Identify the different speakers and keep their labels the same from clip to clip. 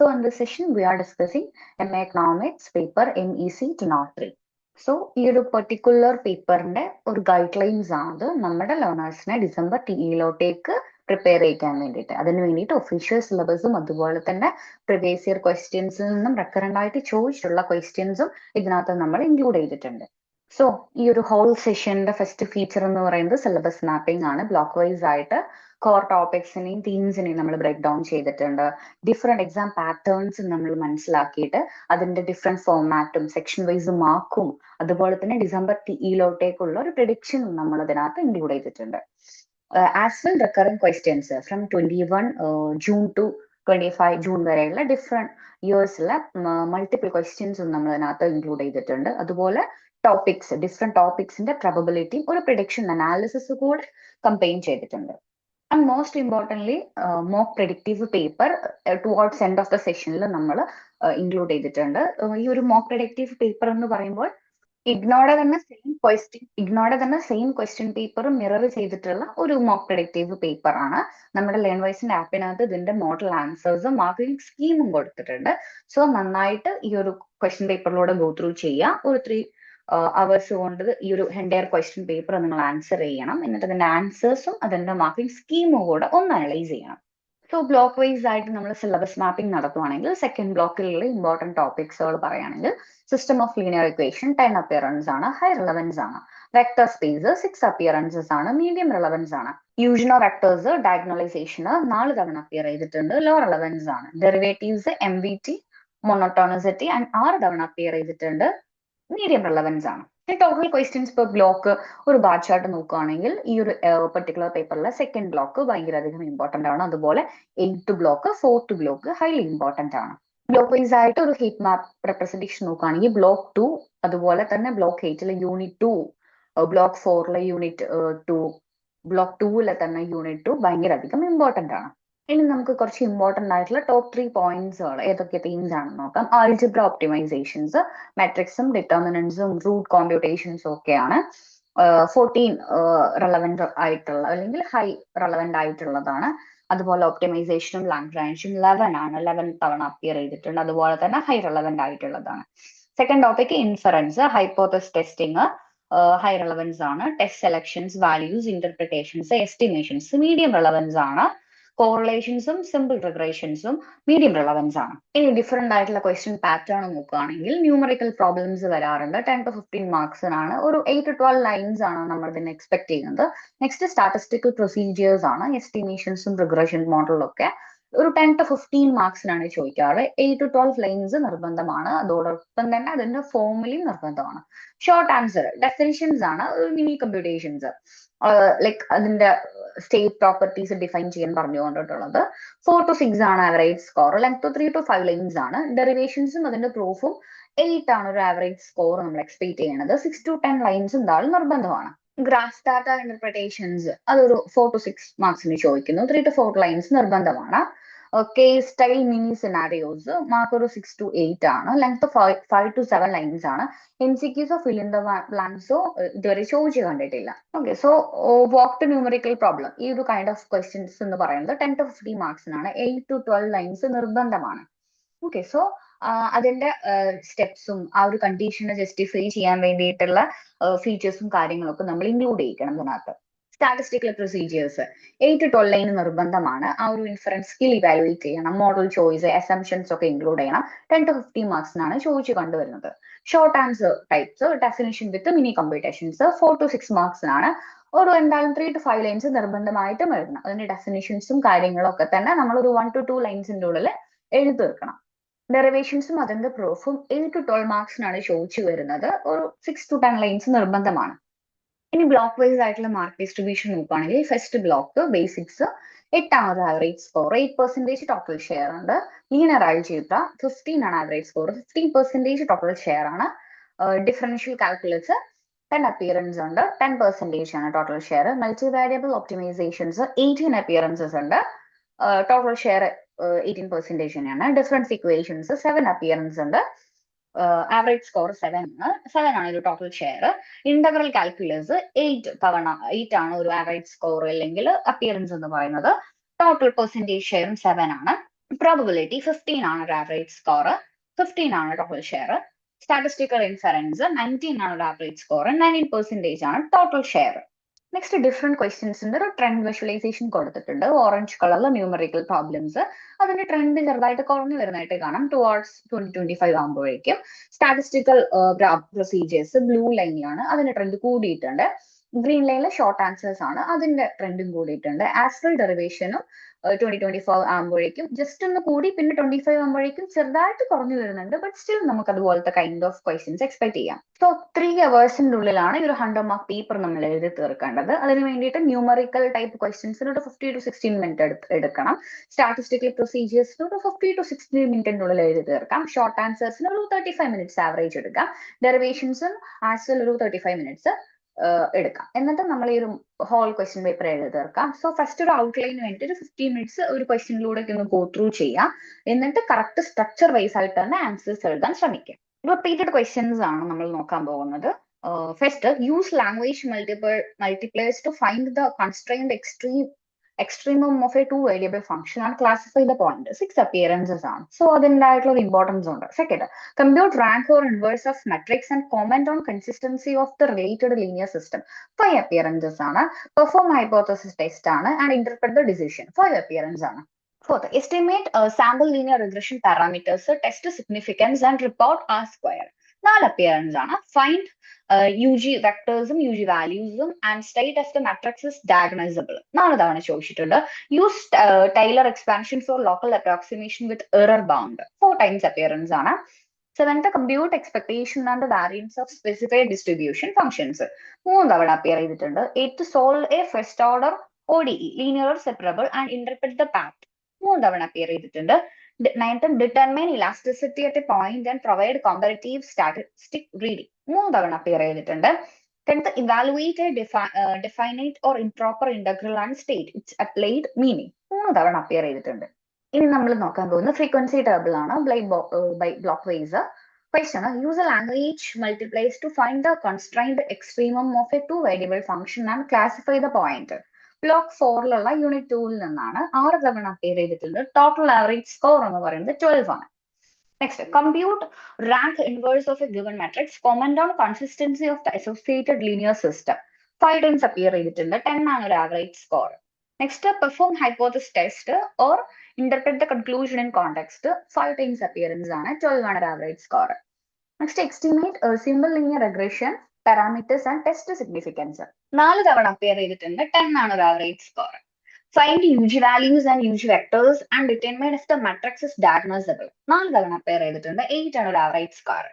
Speaker 1: In the session we are discussing M A economics paper M E C ഈ ഒരു particular പേപ്പറിന്റെ ഒരു guide lines ആണ് നമ്മുടെ ലേണേഴ്സിനെ ഡിസംബർ ടിയിലോട്ടേക്ക് പ്രിപ്പയർ ചെയ്യിക്കാൻ വേണ്ടിയിട്ട്. അതിന് വേണ്ടിയിട്ട് ഒഫീഷ്യൽ സിലബസും അതുപോലെ തന്നെ പ്രീവിയസ് ഇയർ ക്വസ്റ്റ്യൻസിൽ നിന്നും റെക്കറന്റ് ആയിട്ട് ചോദിച്ചിട്ടുള്ള ക്വസ്റ്റ്യൻസും ഇതിനകത്ത് നമ്മൾ ഇൻക്ലൂഡ് ചെയ്തിട്ടുണ്ട്. സോ ഈ ഒരു ഹോൾ സെഷന്റെ ഫസ്റ്റ് ഫീച്ചർ എന്ന് പറയുന്നത് സിലബസ് മാപ്പിംഗ് ആണ്. ബ്ലോക്ക് വൈസ് ആയിട്ട് കോർ ടോപ്പിക്സിനെയും തീംസിനെയും നമ്മൾ ബ്രേക്ക് ഡൗൺ ചെയ്തിട്ടുണ്ട്. ഡിഫറെന്റ് എക്സാം പാറ്റേൺസ് നമ്മൾ മനസ്സിലാക്കിയിട്ട് അതിന്റെ ഡിഫറെന്റ് ഫോർമാറ്റും സെക്ഷൻ വൈസ് മാർക്കും അതുപോലെ തന്നെ ഡിസംബർ ടിയിലോട്ടേക്കുള്ള ഒരു പ്രിഡിക്ഷനും നമ്മൾ അതിനകത്ത് ഇൻക്ലൂഡ് ചെയ്തിട്ടുണ്ട്. As well recurring questions from twenty one June to twenty five June വരെയുള്ള ഡിഫറെന്റ് ഇയേഴ്സിലെ മൾട്ടിപ്പിൾ ക്വസ്റ്റ്യൻസും നമ്മൾ അതിനകത്ത് ഇൻക്ലൂഡ് ചെയ്തിട്ടുണ്ട്. അതുപോലെ ടോപ്പിക്സ് ഡിഫറെന്റ് ടോപ്പിക്സിന്റെ പ്രബിലിറ്റിയും ഒരു പ്രഡിക്ഷൻ അനാലിസിസ് കൂടെ കമ്പൈൻ ചെയ്തിട്ടുണ്ട്. And most importantly mock predictive paper towards end of the സെഷനിൽ നമ്മൾ ഇൻക്ലൂഡ് ചെയ്തിട്ടുണ്ട്. ഈ ഒരു മോക്ക് പ്രഡിക്റ്റീവ് പേപ്പർ എന്ന് പറയുമ്പോൾ ഇഗ്നോടെ തന്നെ സെയിം ക്വസ്റ്റ്യൻ ഇഗ്നോടെ തന്നെ സെയിം ക്വസ്റ്റ്യൻ പേപ്പർ മിറർ ചെയ്തിട്ടുള്ള ഒരു മോക്ക് പ്രഡിക്റ്റീവ് പേപ്പർ ആണ്. നമ്മുടെ ലേൺ വൈസിന്റെ ആപ്പിനകത്ത് ഇതിന്റെ മോഡൽ ആൻസേഴ്സും മാർക്കിംഗ് സ്കീമും കൊടുത്തിട്ടുണ്ട്. സോ നന്നായിട്ട് ഈ ഒരു ക്വസ്റ്റ്യൻ പേപ്പറിലൂടെ ഗോ ത്രൂ ചെയ്യുക ഒരു ത്രീ അവേഴ്സ് കൊണ്ട് ഈ ഒരു ഹെൻഡയർ ക്വസ്റ്റ്യൻ പേപ്പർ നിങ്ങൾ ആൻസർ ചെയ്യണം. എന്നിട്ട് അതിന്റെ ആൻസേഴ്സും അതിന്റെ മാർക്കിംഗ് സ്കീമും കൂടെ ഒന്ന് അനലൈസ് ചെയ്യണം. സോ ബ്ലോക്ക് വൈസ് ആയിട്ട് നമ്മൾ സിലബസ് മാപ്പിംഗ് നടത്തുവാണെങ്കിൽ സെക്കൻഡ് ബ്ലോക്കിലുള്ള ഇമ്പോർട്ടന്റ് ടോപ്പിക്സുകൾ പറയുകയാണെങ്കിൽ system of linear equation ten appearance ആണ് ഹൈ റിലവൻസ് ആണ്. വെക്ടർ സ്പേസ് സിക്സ് അപ്പിയറൻസസ് ആണ് മീഡിയം റിലവൻസ് ആണ്. യൂഷനോ വെക്ടേഴ്സ് ഡയഗ്നോളൈസേഷന് നാല് തവണ അപ്പിയർ ചെയ്തിട്ടുണ്ട് ലോ റിലവൻസ് ആണ്. Derivatives M V T monotonicity and ആറ് തവണ അപ്പിയർ ചെയ്തിട്ടുണ്ട്. മീഡിയം റിലവൻസ് ആണ്. ടോട്ടൽ ക്വസ്റ്റ്യൻസ് പെർ ബ്ലോക്ക് ഒരു ബാർ ചാർട്ട് നോക്കുകയാണെങ്കിൽ ഈ ഒരു പെർട്ടിക്കുലർ പേപ്പറിലെ സെക്കൻഡ് ബ്ലോക്ക് ഭയങ്കര അധികം ഇമ്പോർട്ടന്റ് ആണ്. അതുപോലെ eighth block fourth block highly important ആണ്. ബ്ലോക്ക് വൈസ് ആയിട്ട് ഒരു ഹീറ്റ് മാപ്പ് റെപ്രസെന്റേഷൻ നോക്കുകയാണെങ്കിൽ ബ്ലോക്ക് ടു അതുപോലെ തന്നെ ബ്ലോക്ക് എയ്റ്റിലെ യൂണിറ്റ് ടു ബ്ലോക്ക് ഫോറിലെ യൂണിറ്റ് ടു ബ്ലോക്ക് ടൂവിലെ തന്നെ യൂണിറ്റ് ടു ഭയങ്കര അധികം ഇമ്പോർട്ടന്റ് ആണ്. ഇനി നമുക്ക് കുറച്ച് ഇമ്പോർട്ടന്റ് ആയിട്ടുള്ള ടോപ്പ് ത്രീ പോയിന്റ്സുകൾ ഏതൊക്കെ തീംസ് ആണെന്ന് നോക്കാം. ആൽജിബ്ര ഒപ്റ്റിമൈസേഷൻസ് മെട്രിക്സും ഡിറ്റർമിനൻസും റൂട്ട് കോമ്പ്യൂട്ടേഷൻസും ഒക്കെയാണ്. ഫോർട്ടീൻ റെലവെന്റ് ആയിട്ടുള്ള അല്ലെങ്കിൽ ഹൈ റെലവെന്റ് ആയിട്ടുള്ളതാണ്. അതുപോലെ ഒപ്റ്റിമൈസേഷനും ലാംഗ്രാൻഷും ലെവൻ ആണ്. ലെവൻ തവണ അപ്പിയർ ചെയ്തിട്ടുണ്ട്. അതുപോലെ തന്നെ ഹൈ റെലവെന്റ് ആയിട്ടുള്ളതാണ്. Second topic inference hypothesis testing high relevance ആണ്. Test selections values interpretations estimations medium relevance ആണ്. കോറിലേഷൻസും സിമ്പിൾ റിഗ്രേഷൻസും മീഡിയം റിലവൻസ് ആണ്. ഇനി ഡിഫറെന്റ് ആയിട്ടുള്ള ക്വസ്റ്റ്യൻ പാറ്റേൺ നോക്കുകയാണെങ്കിൽ ന്യൂമറിക്കൽ പ്രോബ്ലംസ് വരാറുണ്ട്. ടെൻ ടു ഫിഫ്റ്റീൻ മാർക്സിനാണ് ഒരു എയ്റ്റ് ടു ട്വൽവ് ലൈൻസ് ആണ് നമ്മൾ ഇതിന് എക്സ്പെക്ട് ചെയ്യുന്നത്. നെക്സ്റ്റ് സ്റ്റാറ്റിസ്റ്റിക്കൽ പ്രൊസീജിയേഴ്സ് ആണ്. എസ്റ്റിമേഷൻസും റിഗ്രഷൻ മോഡലൊക്കെ ഒരു ടെൻ ടു ഫിഫ്റ്റീൻ മാർക്സിനാണ് ചോദിക്കാറ്. എയ്റ്റ് ടു ട്വൽവ് ലൈൻസ് നിർബന്ധമാണ്. അതോടൊപ്പം തന്നെ അതിന്റെ ഫോമുലയും നിർബന്ധമാണ്. ഷോർട്ട് ആൻസർ ഡെഫിനിഷൻസ് ആണ്. മിനി കമ്പ്യൂട്ടേഷൻസ് ലൈക്ക് അതിന്റെ സ്റ്റേറ്റ് പ്രോപ്പർട്ടീസ് ഡിഫൈൻ ചെയ്യാൻ പറഞ്ഞു കൊണ്ടിട്ടുള്ളത്. ഫോർ ടു സിക്സ് ആണ് average score length two three to five lines ആണ്. ഡെറിവേഷൻസും അതിന്റെ പ്രൂഫും എയ്റ്റ് ആണ് ഒരു ആവറേജ് സ്കോർ നമ്മൾ എക്സ്പെക്ട് ചെയ്യണത്. സിക്സ് ടു ടെൻ ലൈൻസ് എന്തായാലും നിർബന്ധമാണ്. ഗ്രാഫ് ഡാറ്റ ഇന്റർപ്രിട്ടേഷൻസ് അതൊരു ഫോർ ടു സിക്സ് മാർക്സിന് ചോദിക്കുന്നു. ത്രീ ടു ഫോർ ലൈൻസ് നിർബന്ധമാണ്. Case style mini scenarios mark ഒരു സിക്സ് ടു എയ്റ്റ് ആണ്. Length five to seven lines ആണ്. എം സി ക്യൂസോ ഇൻ ദ പ്ലാൻസോ ഇതുവരെ ചോദിച്ചു കണ്ടിട്ടില്ല okay so walk to numerical problem ഈ ഒരു കൈൻഡ് ഓഫ് ക്വസ്റ്റ്യൻസ് എന്ന് പറയുന്നത് ടെൻ ടു ഫിഫ്റ്റി മാർക്സിനാണ് എയ്റ്റ് ടു ട്വൽവ് ലൈൻസ് നിർബന്ധമാണ്. ഓക്കെ സോ അതിന്റെ സ്റ്റെപ്സും ആ ഒരു കണ്ടീഷനെ ജസ്റ്റിഫൈ ചെയ്യാൻ വേണ്ടിയിട്ടുള്ള ഫീച്ചേഴ്സും കാര്യങ്ങളൊക്കെ നമ്മൾ ഇൻക്ലൂഡ് ചെയ്യിക്കണം ഇതിനകത്ത്. Statistical procedures eight to twelve line നിർബന്ധമാണ്. ആ ഒരു ഇൻഫറൻസ് സ്കിൽ ഇവാലുവേറ്റ് ചെയ്യണം. മോഡൽ ചോയ്സ് അസംഷൻസ് ഒക്കെ ഇൻക്ലൂഡ് ചെയ്യണം. ടെൻ ടു ഫിഫ്റ്റി മാർക്സിനാണ് ചോദിച്ചു കണ്ടുവരുന്നത്. Short answer types definition with mini computations four to six മാർക്സിനാണ് ഒരു എന്തായാലും ത്രീ ടു ഫൈവ് ലൈൻസ് നിർബന്ധമായിട്ടും എഴുതണം. അതിന്റെ ഡെഫിനിഷൻസും കാര്യങ്ങളും ഒക്കെ തന്നെ നമ്മൾ ഒരു വൺ ടു ടു ലൈൻസിന്റെ ഉള്ളിൽ എഴുതി തീർക്കണം ഡെറിവേഷൻസും അതിന്റെ പ്രൂഫും എയ്റ്റ് ടു ട്വൽവ് മാർക്സിനാണ് ചോദിച്ചു വരുന്നത്. ഒരു സിക്സ് ടു ടെൻ ലൈൻസ് നിർബന്ധമാണ്. ഇനി ബ്ലോക്ക് വൈസ് ആയിട്ടുള്ള മാർക്ക് ഡിസ്ട്രിബ്യൂഷൻ നോക്കുകയാണെങ്കിൽ ഫസ്റ്റ് ബ്ലോക്ക് ബേസിക്സ് എട്ടാമത് average score eight percentage total share ഉണ്ട്. ലീനർ ആൽജീബ്ര ഫിഫ്റ്റീൻ ആണ് average score fifteen percentage total share ആണ്. ഡിഫറൻഷ്യൽ കാൽക്കുലസ് ടെൻ അപ്പിയറൻസ് ഉണ്ട്. ടെൻ പെർസെന്റേജ് ആണ് total share multi variable optimizations eighteen appearances ഉണ്ട് total share eighteen percentage തന്നെയാണ്. Difference equations seven appearance ഉണ്ട്. Average score seven ആണ്. Seven ആണ് ഒരു total share integral calculus eight തവണ എയ്റ്റ് ആണ് ഒരു ആവറേജ് സ്കോർ അല്ലെങ്കിൽ അപ്പിയറൻസ് എന്ന് പറയുന്നത്. ടോട്ടൽ പെർസെന്റേജ് ഷെയറും സെവൻ ആണ്. പ്രോബിലിറ്റി ഫിഫ്റ്റീൻ ആണ് ഒരു ആവറേജ് സ്കോർ ഫിഫ്റ്റീൻ ആണ് total share statistical inference nineteen ആണ് ഒരു ആവറേജ് സ്കോർ നയന്റീൻ പെർസെന്റേജ് ആണ് ടോട്ടൽ ഷെയർ നെക്സ്റ്റ് ഡിഫറെന്റ് ക്വസ്റ്റ്യൻസിന്റെ ഒരു ട്രെൻഡ് വിഷ്വലൈസേഷൻ കൊടുത്തിട്ടുണ്ട്. ഓറഞ്ച് കളറിലെ ന്യൂമറിക്കൽ പ്രോബ്ലംസ് അതിന്റെ ട്രെൻഡ് ചെറുതായിട്ട് കുറഞ്ഞു വരുന്നതായിട്ട് കാണാം. ടുവാർഡ്സ് ട്വന്റി ട്വന്റി ഫൈവ് ആകുമ്പോഴേക്കും സ്റ്റാറ്റിസ്റ്റിക്കൽ പ്രൊസീജിയേഴ്സ് ബ്ലൂ ലൈനിലാണ് അതിന്റെ ട്രെൻഡ് കൂടിയിട്ടുണ്ട്. ഗ്രീൻ ലൈനിലെ ഷോർട്ട് ആൻസേഴ്സ് ആണ്. അതിന്റെ ട്രെൻഡും കൂടിയിട്ടുണ്ട്. ആസ്ട്രൽ ഡെറിവേഷനും ട്വന്റി ട്വന്റി ഫോർ ആകുമ്പോഴേക്കും ജസ്റ്റ് ഒന്ന് കൂടി പിന്നെ ട്വന്റി ഫൈവ് ആകുമ്പോഴേക്കും ചെറുതായിട്ട് കുറഞ്ഞു വരുന്നുണ്ട്. ബട്ട് സ്റ്റിൽ നമുക്ക് അതുപോലത്തെ കൈൻഡ് ഓഫ് ക്വസ്റ്റ്യൻസ് എക്സ്പെക്ട് ചെയ്യാം. സോ ത്രീ അവേഴ്സിന്റെ ഉള്ളിലാണ് ഈ ഒരു ഹൺഡ്രഡ് മാർക്ക് പേപ്പർ നമ്മൾ എഴുതി തീർക്കേണ്ടത്. അതിന് വേണ്ടിയിട്ട് ന്യൂമറിക്കൽ ടൈപ്പ് ക്വസ്റ്റ്യൻസിന് ഒരു ഫിഫ്റ്റി ടു സിക്സ്റ്റീൻ മിനിറ്റ് എടുക്കണം. സ്റ്റാറ്റിസ്റ്റിക്കൽ പ്രൊസീജിയേഴ്സിന് ഒരു ഫിഫ്റ്റി ടു സിക്സ്റ്റി ഉള്ളിൽ എഴുതി തീർക്കാം. ഷോർട്ട് ആൻസേഴ്സിന് ഒരു തേർട്ടി ഫൈവ് മിനിറ്റ്സ് ആവറേജ് എടുക്കാം. ഡെറിവേഷൻസും ആസ് വെൽ ഒരു തേർട്ടി ഫൈവ് മിനിറ്റ്സ് എടുക്കാം. എന്നിട്ട് നമ്മൾ ഈ ഒരു ഹോൾ ക്വസ്റ്റ്യൻ പേപ്പർ എഴുതി തീർക്കാം സോ ഫസ്റ്റ് ഒരു ഔട്ട്ലൈന് വേണ്ടി ഒരു ഫിഫ്റ്റീൻ മിനിറ്റ്സ് ഒരു ക്വസ്റ്റ്യനിലൂടെ ഒന്ന് ഗോ ത്രൂ ചെയ്യാം എന്നിട്ട് കറക്റ്റ് സ്ട്രക്ചർ വൈസ് ആയിട്ട് തന്നെ ആൻസേഴ്സ് എഴുതാൻ ശ്രമിക്കാം റിപ്പീറ്റഡ് ക്വസ്റ്റ്യൻസ് ആണ് നമ്മൾ നോക്കാൻ പോകുന്നത്. First use language multiple multipliers to find the constrained extreme extremum of a two variable function and classify the point. Six appearances ആണ് സോ അതിന്റെതായിട്ടുള്ള ഒരു ഇമ്പോർട്ടൻസ് ഉണ്ട് second compute rank or inverse of matrix and comment on consistency of the related linear system five appearances ആണ് perform hypothesis test ആണ് and interpret the decision five appearance ആണ് fourth estimate sample linear regression parameters test significance and report R square നാല് appearance ആണ്. Find eigen വെക്ടേഴ്സും eigen വാല്യൂസും and state of the matrix diagonalisable നാല് തവണ ചോദിച്ചിട്ടുണ്ട്. Use Taylor expansion for local approximation with error bound four times appearance ആണ്. Seventh compute expectation and variance of specified distribution functions മൂന്ന് തവണ appear ചെയ്തിട്ടുണ്ട്. Eighth solve a first order O D linear separable and interpret the path മൂന്ന് തവണ appear ചെയ്തിട്ടുണ്ട്. Ninth determine elasticity at point and provide comparative statistic reading മൂന്ന് തവണ appear ചെയ്തിട്ടുണ്ട്. Tenth evaluate definite or improper integral and state its applied meaning മൂന്ന് തവണ appear ചെയ്തിട്ടുണ്ട്. ഇനി നമ്മൾ നോക്കാൻ പോകുന്നത് ഫ്രീക്വൻസി ടേബിൾ ആണ്. By block wise question use a language multipliers to find the constrained extremum of a two variable function and classify the point block ഫോറിലുള്ള unit ടൂവിൽ നിന്നാണ് ആറ് തവണ അപ്പിയർ ചെയ്തിട്ടുണ്ട് ടോട്ടൽ ആവറേജ് സ്കോർ എന്ന് പറയുന്നത് ട്വൽവ് ആണ്. Next compute rank inverse of a given matrix comment on consistency of the associated linear system five times appear ചെയ്തിട്ടുണ്ട്. Ten ആണ് ഒരു average score next perform hypothesis test or interpret the conclusion in context five times appearance ആണ്. Twelve ആണ് ഒരു average score next estimate simple linear regression parameters and test significance നാല് തവണ appear ചെയ്തിട്ടുണ്ട്. Ten ആണ് ഒരു average score find eigen values and eigen vectors and determine if the matrix is diagonalizable നാല് തവണ അപ്പിയർ ചെയ്തിട്ടുണ്ട്. എയ്റ്റ് ആണ് ഒരു average score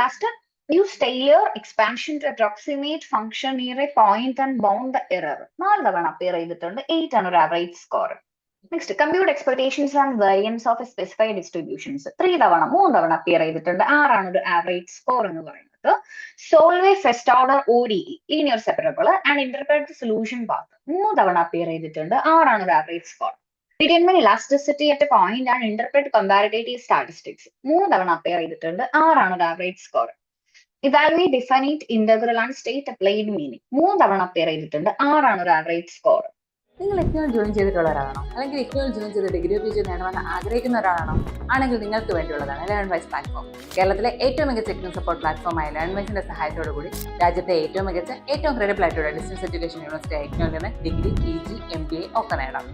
Speaker 1: last use Taylor expansion to approximate function near a point and bound the error നാല് തവണ appear ചെയ്തിട്ടുണ്ട്. Eight ആണ് ഒരു average score next compute expectations and variance of a specified distributions three തവണ മൂന്ന് തവണ അപ്പിയർ ചെയ്തിട്ടുണ്ട്. ആറാണ് ഒരു ആവറേജ് സ്കോർ എന്ന് പറയുന്നത്. Solve first order O D linear separable and interpret solution path മൂന്ന് തവണ അപ്പിയർ ചെയ്തിട്ടുണ്ട്. ആറാണ് ഒരു average score determine elasticity at point and interpret comparative statistics മൂന്ന് തവണ അപ്പിയർ ചെയ്തിട്ടുണ്ട്. ആറാണ് ഒരു average score evaluate definite integral and state applied meaning മൂന്ന് തവണ അപ്പിയർ ചെയ്തിട്ടുണ്ട്. ആറാണ് ഒരു ആവറേജ് സ്കോർ
Speaker 2: നിങ്ങൾ ഇഗ്നോയിൽ ജോയിൻ ചെയ്തിട്ടുള്ള ഒരാളാണോ അല്ലെങ്കിൽ ഇഗ്നോയിൽ ജോയിൻ ചെയ്ത് ഡിഗ്രി പി ജി നേടണമെന്ന് ആഗ്രഹിക്കുന്ന ഒരാളാണോ ആണെങ്കിൽ നിങ്ങൾക്ക് വേണ്ടിയുള്ളതാണ് ലേൺ വൈസ് പ്ലാറ്റ്ഫോം കേരളത്തിലെ ഏറ്റവും മികച്ച ഇഗ്നോ സപ്പോർട്ട് പ്ലാറ്റ്ഫോമായ ലേൺ വൈസിന്റെ സഹായത്തോടു കൂടി രാജ്യത്തെ ഏറ്റവും മികച്ച ഏറ്റവും ക്രെഡിബിൾ ആയിട്ടുള്ള ഡിസ്റ്റൻസ് എഡ്യൂക്കേഷൻ യൂണിവേഴ്സിറ്റി ഇഗ്നോയിൽ നിന്ന് degree P G M B A ഒക്കെ നേടാം.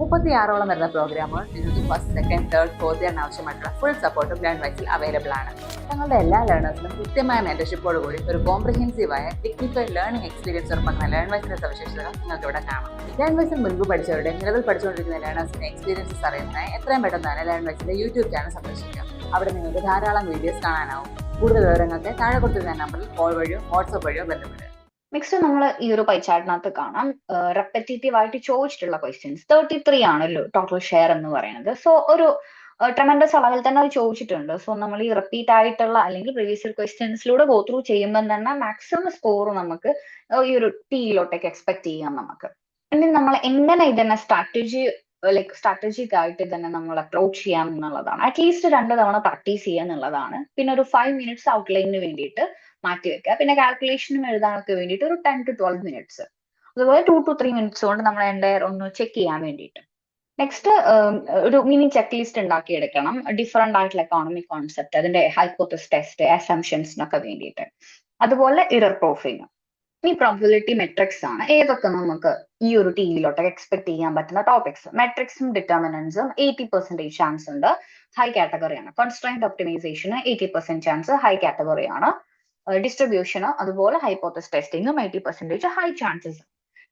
Speaker 2: മുപ്പത്തി ആറോളം വരുന്ന പ്രോഗ്രാമുകൾ നിങ്ങൾക്ക് ഫസ്റ്റ് സെക്കൻഡ് തേർഡ് ഫോർത്ത് ഇയറിന് ആവശ്യമായിട്ടുള്ള ഫുൾ സപ്പോർട്ടും ലേൺ വൈസിൽ അവൈലബിൾ ആണ്. ഞങ്ങളുടെ എല്ലാ ലേണേഴ്സിനും കൃത്യമായ മെന്റർഷിപ്പോട് കൂടി ഒരു കോംപ്രിഹെൻസീവായ ടെക്നിക്കൽ ലേണിംഗ് എക്സ്പീരിയൻസ് ഉറപ്പാക്കുന്ന ലേൺ വൈസിന്റെ സവിശേഷതകൾ നിങ്ങൾക്ക് ഇവിടെ കാണാം ലേൺ വൈസിൽ മുൻപ് പഠിച്ചവരുടെ നിലവിൽ പഠിച്ചുകൊണ്ടിരിക്കുന്ന ലേണേഴ്സിന്റെ എക്സ്പീരിയൻസസ് അറിയുന്നതിനായി എത്രയും പെട്ടെന്ന് തന്നെ ലേൺ വൈസിന്റെ യൂട്യൂബ് ചാനൽ സന്ദർശിക്കാം അവിടെ നിങ്ങൾക്ക് ധാരാളം വീഡിയോസ് കാണാനാവും. കൂടുതൽ വിവരങ്ങൾക്ക് താഴെ കൊടുത്തിരുന്ന നമ്പറിൽ കോൾ വഴിയോ വാട്സ്ആപ്പ് വഴിയോ ബന്ധപ്പെടുക.
Speaker 1: നെക്സ്റ്റ് നമ്മൾ ഈ ഒരു പൈച്ചാട്ടിനകത്ത് കാണാം. റെപ്പറ്റേറ്റീവ് ആയിട്ട് ചോദിച്ചിട്ടുള്ള ക്വസ്റ്റ്യൻസ് തേർട്ടി ത്രീ ആണല്ലോ ടോട്ടൽ ഷെയർ എന്ന് പറയുന്നത്. സോ ഒരു ട്രമൻഡസ് അളവിൽ തന്നെ അത് ചോദിച്ചിട്ടുണ്ട്. സോ നമ്മൾ ഈ റിപ്പീറ്റ് ആയിട്ടുള്ള അല്ലെങ്കിൽ പ്രീവിയസ് ഇയർ ക്വസ്റ്റ്യൻസിലൂടെ ഗോ ത്രൂ ചെയ്യുമ്പോൾ തന്നെ മാക്സിമം സ്കോർ നമുക്ക് ഈ ഒരു ടീയിലോട്ടേക്ക് എക്സ്പെക്ട് ചെയ്യാം നമുക്ക്. ഇനി നമ്മൾ എങ്ങനെ ഇതിനെ സ്ട്രാറ്റജി ലൈക്ക് സ്ട്രാറ്റജിക് ആയിട്ട് തന്നെ നമ്മൾ അപ്രോച്ച് ചെയ്യാം എന്നുള്ളതാണ്. അറ്റ്ലീസ്റ്റ് രണ്ട് തവണ പ്രാക്ടീസ് ചെയ്യുക എന്നുള്ളതാണ്. പിന്നെ ഒരു ഫൈവ് മിനിറ്റ്സ് ഔട്ട്ലൈനിന് വേണ്ടിയിട്ട് മാറ്റി വെക്കുക. പിന്നെ കാൽക്കുലേഷനും എഴുതാനൊക്കെ വേണ്ടിയിട്ട് ഒരു ടെൻ ടു ട്വൽവ് മിനിറ്റ്സ് അതുപോലെ ടു ടു ത്രീ മിനിറ്റ്സ് കൊണ്ട് നമ്മൾ എന്റെ ഒന്ന് ചെക്ക് ചെയ്യാൻ വേണ്ടിയിട്ട്. നെക്സ്റ്റ് ഒരു മിനി ചെക്ക് ലിസ്റ്റ് ഉണ്ടാക്കിയെടുക്കണം. ഡിഫറെന്റ് ആയിട്ടുള്ള എക്കോണമിക് കോൺസെപ്റ്റ് അതിന്റെ ഹൈപ്പോത്തസ് ടെസ്റ്റ് അസംഷൻസിനൊക്കെ വേണ്ടിയിട്ട്. അതുപോലെ ഇറർ പ്രൂഫിങ് ഈ പ്രോബിലിറ്റി മെട്രിക്സ് ആണ്. ഏതൊക്കെ നമുക്ക് ഈ ഒരു ടീമിലോട്ടൊക്കെ എക്സ്പെക്ട് ചെയ്യാൻ പറ്റുന്ന ടോപ്പിക്സ് മെട്രിക്സും ഡിറ്റർമിനൻസും എയ്റ്റി പെർസെന്റേജ് ചാൻസ് ഉണ്ട്. ഹൈ കാറ്റഗറിയാണ് constrained ഒപ്റ്റിമൈസേഷന് eighty percent chance high കാറ്റഗറിയാണ് ഡിസ്ട്രിബ്യൂഷന് അതുപോലെ hypothesis ടെസ്റ്റിംഗും eighty percentage high chances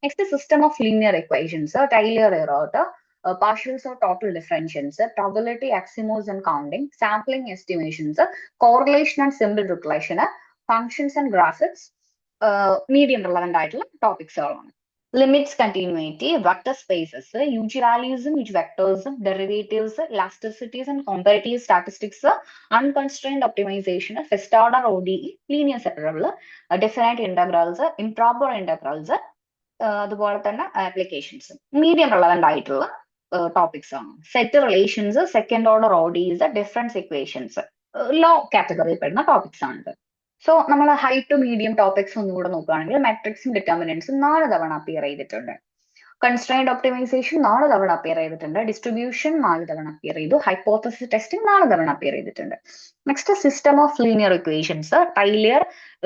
Speaker 1: next system of linear equations Taylor എറോട്ട് partials or total differentials, probability axioms and counting, sampling estimations correlation and simple regression, functions and graphics, medium relevant ആയിട്ടുള്ള ടോപ്പിക്സുകളാണ് limits continuity vector spaces യൂജി വാല്യൂസും യൂജ് വെക്ടേഴ്സും derivatives elasticities and comparative statistics unconstrained optimization first order O D linear separable definite integrals improper integrals അതുപോലെ തന്നെ applications medium relevant ആയിട്ടുള്ള topics ആണ്. Set relations second order ODEs difference equations low കാറ്റഗറിയിൽ പെടുന്ന topics ആണിത് so നമ്മൾ high to medium topics ഒന്നുകൂടെ നോക്കുകയാണെങ്കിൽ മെട്രിക്സും ഡിറ്റർമിനൻസും നാല് തവണ അപ്പിയർ ചെയ്തിട്ടുണ്ട്. കൺസ്ട്രൈൻഡ് ഒപ്റ്റിമൈസേഷൻ നാല് തവണ അപ്പിയർ ചെയ്തിട്ടുണ്ട്. ഡിസ്ട്രിബ്യൂഷൻ നാല് തവണ അപ്പിയർ ചെയ്തു. ഹൈപ്പോത്തസിസ് ടെസ്റ്റിംഗ് നാല് തവണ അപ്പിയർ ചെയ്തിട്ടുണ്ട്. Next system of linear equations Taylor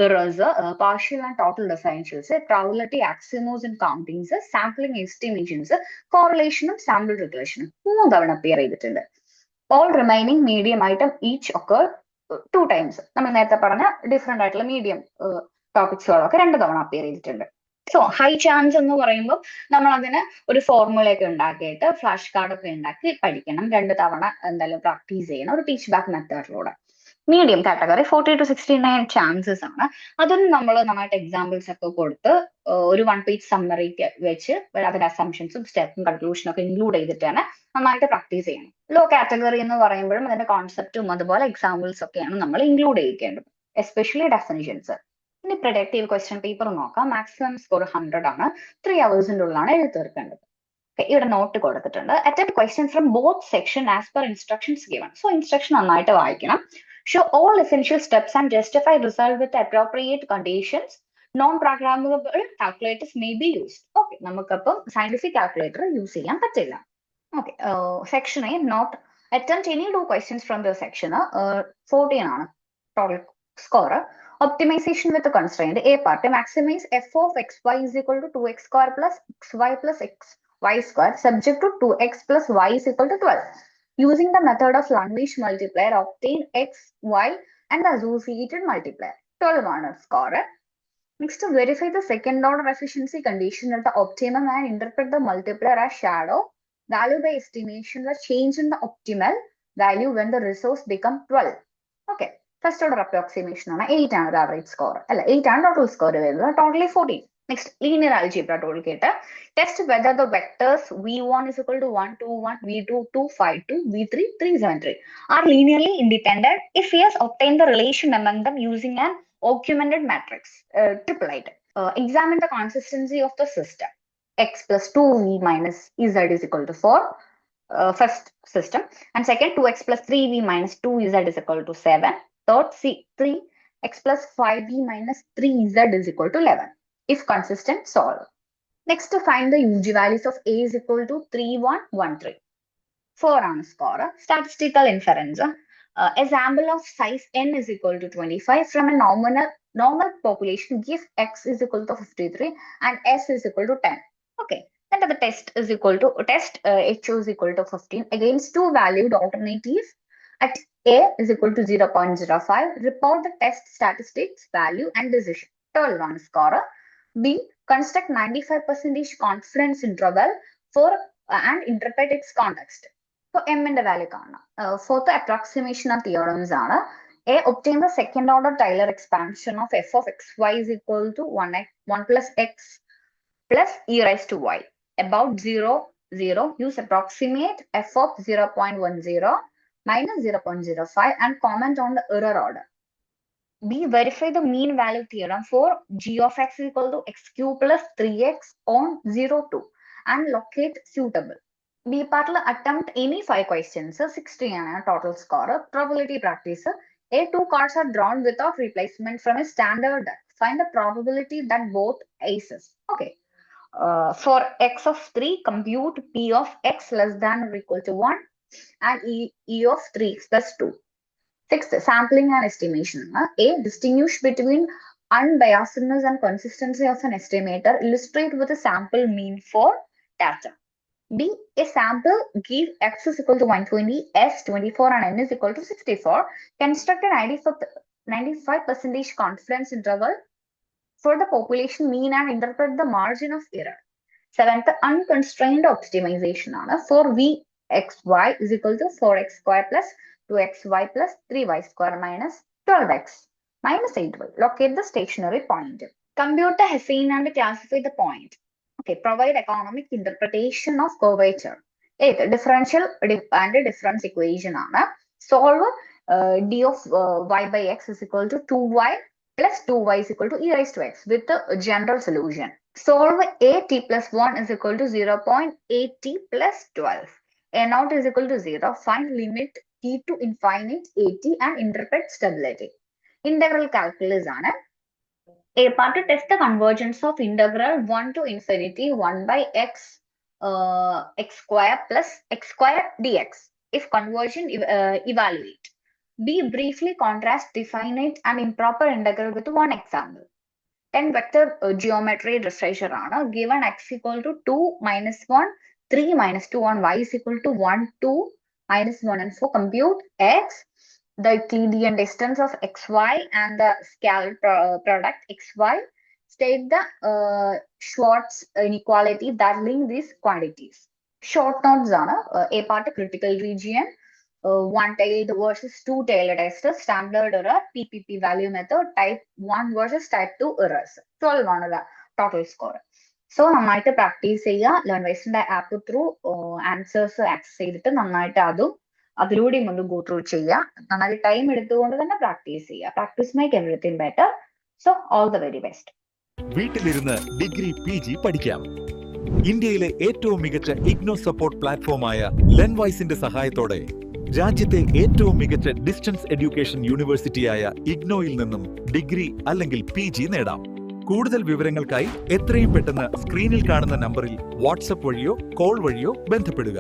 Speaker 1: errors partial and total differentials probability axioms and countings sampling estimations കോറിലേഷനും sample റിഗ്രഷനും മൂന്ന് തവണ അപ്പിയർ ചെയ്തിട്ടുണ്ട്. All remaining medium item each ഒക്കെ ടു ടൈംസ് നമ്മൾ നേരത്തെ പറഞ്ഞ ഡിഫറെന്റ് ആയിട്ടുള്ള മീഡിയം ടോപ്പിക്സുകളൊക്കെ രണ്ട് തവണ അപ്പിയർ ചെയ്തിട്ടുണ്ട്. സോ ഹൈ ചാൻസ് എന്ന് പറയുമ്പോൾ നമ്മൾ അതിന് ഒരു ഫോർമുലയൊക്കെ ഉണ്ടാക്കിയിട്ട് ഫ്ലാഷ് കാർഡ് ഒക്കെ ഉണ്ടാക്കി പഠിക്കണം. രണ്ട് തവണ എന്തായാലും പ്രാക്ടീസ് ചെയ്യണം. ഒരു teach back മെത്തേഡിലൂടെ medium category forty to sixty nine chances ആണ്. അതും നമ്മൾ നന്നായിട്ട് എക്സാമ്പിൾസ് ഒക്കെ കൊടുത്ത് ഒരു വൺ പേജ് സമ്മറി വെച്ച് അതിന്റെ അസംഷൻസും സ്റ്റെപ്പും കൺക്ലൂഷനും ഒക്കെ ഇൻക്ലൂഡ് ചെയ്തിട്ടാണ് നന്നായിട്ട് പ്രാക്ടീസ് ചെയ്യണം ലോ കാറ്റഗറി എന്ന് പറയുമ്പോഴും അതിന്റെ കോൺസെപ്റ്റും അതുപോലെ എക്സാമ്പിൾസ് ഒക്കെയാണ് നമ്മൾ ഇൻക്ലൂഡ് ചെയ്യേണ്ടത് എസ്പെഷ്യലി ഡെഫിനിഷൻസ് ഇനി പ്രൊഡക്റ്റീവ് ക്വസ്റ്റ്യൻ പേപ്പർ നോക്കാം. മാക്സിമം സ്കോർ ഹൺഡ്രഡ് ആണ്. ത്രീ അവേഴ്സിന്റെ ഉള്ളിലാണ് എഴുതി തീർക്കേണ്ടത്. ഇവിടെ നോട്ട് കൊടുത്തിട്ടുണ്ട്. Attempt question from both section as per instructions given so instruction നന്നായിട്ട് വായിക്കണം. Show all essential steps and justify result with appropriate conditions non programmable calculators may be used okay നമുക്കപ്പം scientific calculator use ചെയ്യാൻ പറ്റില്ല. Okay section A note attempt any two questions from the section fourteen ആണ് total score optimization with the constraint a part to maximize f of xy is equal to 2x square plus xy plus xy square subject to 2x plus y is equal to 12 using the method of Langwish multiplier obtain x y and the associated multiplier 12 ആണ് score next to verify the second order efficiency condition at the optimum and interpret the multiplier as shadow value by estimation the change in the optimal value when the resource become 12 okay first order approximation ആണ് eight and ഒരു average score അല്ല eight ആണ് total score വരുന്നത് totally Next, linear algebra toolkit. Test whether the vectors v1 is equal to 1, 2, 1, v2, 2, 5, 2, v3, 3, 7, 3 are linearly independent. If yes, obtain the relation among them using an augmented matrix, uh, item Uh, examine the consistency of the system. x plus 2v minus z is equal to 4. Uh, first system. And second, 2x plus 3v minus 2z is equal to 7. Third, c 3x plus 5v minus 3z is equal to 11 if consistent solve. Next, to find the UG values of A is equal to 3113. ഫോറാണ് one statistical inference a sample of size N is equal to twenty five from a nominal normal normal population X x is equal to 53 and s is equal to 10 okay And the test is equal to test uh, HO is equal to 15 against two valued alternatives at A is equal to 0 0.05. Report the test statistics, value, and decision. 12 on scorer. B construct 95% confidence interval for uh, and interpret its context. So M in the value കാണാം. Uh, fourth approximation of theorems ആണ്. A obtain the second order Taylor expansion of f of x y is equal to 1 x 1 plus x plus e raised to y. About 0 0 use approximate f of 0.10 minus 0.05 and comment on the error order. we verify the mean value theorem for g of x equal to x cube plus 3x on 0, 2 and locate suitable. We part attempt any 5 questions, 16 and a total score, probability practice. A two cards are drawn without replacement from a standard deck. Find the probability that both aces. Okay. Uh, for x of 3, compute p of x less than or equal to 1 and e, e of 3 plus 2. Sixth, sampling and estimation. Uh, A, distinguish between unbiasedness and consistency of an estimator. Illustrate with a sample mean for data. B, a sample give x is equal to 120, s 24 and n is equal to 64. Construct a 95 percentage confidence interval for the population mean and interpret the margin of error. Seventh, unconstrained optimization ആണ് for v x y is equal to 4x square plus 2xy plus 3y square minus 12x minus 8y. Locate the stationary point. Compute the Hessian and classify the point. Okay, provide economic interpretation of curvature. It differential and difference equation. Solve uh, d of uh, y by x is equal to 2y plus 2y is equal to e raised to x with the general solution. Solve a t plus 1 is equal to 0.8t plus 12. A naught is equal to 0. Find limit to infinite at and interpret stability. Integral calculus ആണ്. A part to test the convergence of integral 1 to infinity 1 by x uh, x square plus x square dx. If conversion ev- uh, evaluate. B briefly contrast definite and improper integral with one example. 10 vector uh, geometry refresher ആണ് given x equal to 2 minus 1 3 minus 2 on y is equal to 1 2 minus 1 and 4 compute x the Euclidean distance of xy and the scalar pro- uh, product xy state the uh, Schwartz inequality that link these quantities short notes ആണ് uh, a part critical region uh, one tailed versus two tailed test standard error ppp value method type 1 versus type 2 errors 12 ആണ് total score so നന്നായിട്ട് practice ചെയ്യുക. Learn വൈസിന്റെ app through answers access ചെയ്തിട്ട് നന്നായിട്ട് അതും അതിലൂടെയും ഒന്ന് go through ചെയ്യുക. നന്നായിട്ട് ടൈം എടുത്തുകൊണ്ട് തന്നെ പ്രാക്ടീസ് ചെയ്യുക. Practice make everything better so all the very best
Speaker 3: വീട്ടിലിരുന്ന് ഡിഗ്രി പി ജി പഠിക്കാം. ഇന്ത്യയിലെ ഏറ്റവും മികച്ച ഇഗ്നോ സപ്പോർട്ട് പ്ലാറ്റ്ഫോമായ ലെൻവൈസിന്റെ സഹായത്തോടെ രാജ്യത്തെ ഏറ്റവും മികച്ച ഡിസ്റ്റൻസ് എഡ്യൂക്കേഷൻ യൂണിവേഴ്സിറ്റിയായ ഇഗ്നോയിൽ നിന്നും ഡിഗ്രി അല്ലെങ്കിൽ പി നേടാം. കൂടുതൽ വിവരങ്ങൾക്കായി എത്രയും പെട്ടെന്ന് സ്ക്രീനിൽ കാണുന്ന നമ്പറിൽ വാട്സപ്പ് വഴിയോ കോൾ വഴിയോ ബന്ധപ്പെടുക.